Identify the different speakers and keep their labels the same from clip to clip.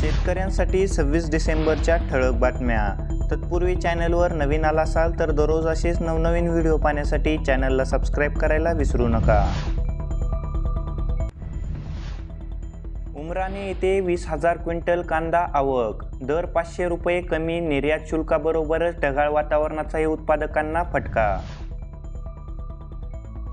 Speaker 1: शेतकऱ्यांसाठी सव्वीस डिसेंबरच्या ठळक बातम्या. तत्पूर्वी चॅनलवर नवीन आला असाल तर दररोज असेच नवनवीन व्हिडिओ पाहण्यासाठी चॅनलला सबस्क्राईब करायला विसरू नका. उमराने येथे वीस हजार क्विंटल कांदा आवक. दर पाचशे रुपये कमी निर्यात शुल्काबरोबरच ढगाळ वातावरणाचाही उत्पादकांना फटका.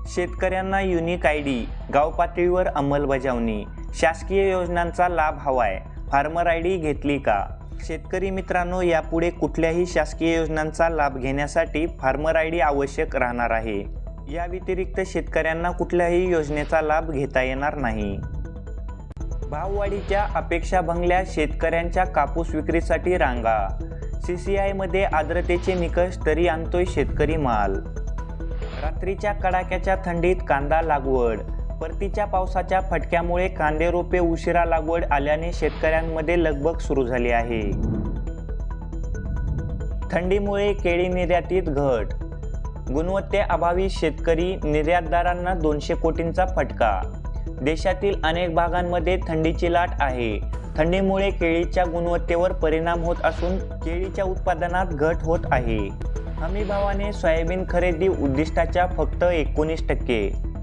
Speaker 1: शेतकऱ्यांना युनिक आय डी गाव पातळीवर अंमलबजावणी. शासकीय योजनांचा लाभ हवाय. फार्मर आय डी घेतली का? शेतकरी मित्रांनो यापुढे कुठल्याही शासकीय योजनांचा लाभ घेण्यासाठी फार्मर आय डी आवश्यक राहणार आहे. या व्यतिरिक्त शेतकऱ्यांना कुठल्याही योजनेचा लाभ घेता येणार नाही. भाववाढीच्या अपेक्षा भंगल्या शेतकऱ्यांच्या कापूस विक्रीसाठी रांगा. सी सी आयमध्ये आर्द्रतेचे निकष तरी आणतोय शेतकरी माल. रात्रीच्या कडाक्याच्या थंडीत कांदा लागवड. परतीच्या पावसाच्या फटक्यामुळे कांदे रोपे उशिरा लागवड आल्याने शेतकऱ्यांमध्ये लगबग सुरू झाली आहे. थंडीमुळे केळी निर्यातीत घट. गुणवत्तेअभावी शेतकरी निर्यातदारांना दोनशे कोटींचा फटका. देशातील अनेक भागांमध्ये थंडीची लाट आहे. थंडीमुळे केळीच्या गुणवत्तेवर परिणाम होत असून केळीच्या उत्पादनात घट होत आहे. हमी भावाने सोयाबीन खरेदी उद्दिष्टाच्या फक्त एकोणीस टक्के.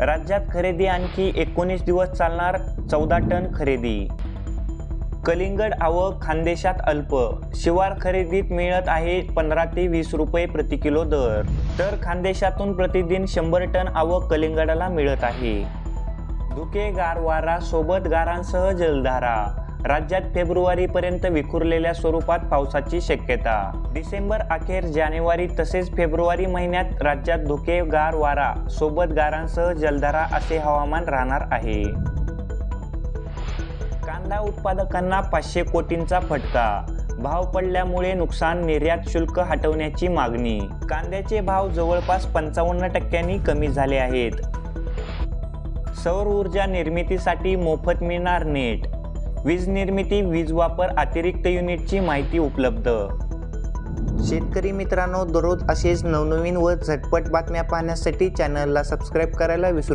Speaker 1: राज्यात खरेदी आणखी एकोणीस दिवस चालणार चौदा टन खरेदी. कलिंगड आवक खानदेशात अल्प. शिवार खरेदीत मिळत आहे पंधरा ते वीस रुपये प्रति किलो दर. तर खानदेशातून प्रतिदिन शंभर टन आवक कलिंगडाला मिळत आहे. धुके गार वारा सोबत गारांसह जलधारा. राज्यात फेब्रुवारीपर्यंत विखुरलेल्या स्वरूपात पावसाची शक्यता. डिसेंबर अखेर जानेवारी तसेच फेब्रुवारी महिन्यात राज्यात धुके गार वारा सोबत गारांसह जलधारा असे हवामान राहणार आहे. कांदा उत्पादकांना पाचशे कोटींचा फटका. भाव पडल्यामुळे नुकसान निर्यात शुल्क हटवण्याची मागणी. कांद्याचे भाव जवळपास पंचावन्न टक्क्यांनी कमी झाले आहेत. सौर ऊर्जा निर्मितीसाठी मोफत मिळणार नेट. वीज निर्मिती वीज वापर अतिरिक्त युनिटची माहिती उपलब्ध. शेतकरी मित्रांनो दररोज असेच नवनवीन व झटपट बातम्या पाहण्यासाठी चॅनलला सबस्क्राईब करायला विसरू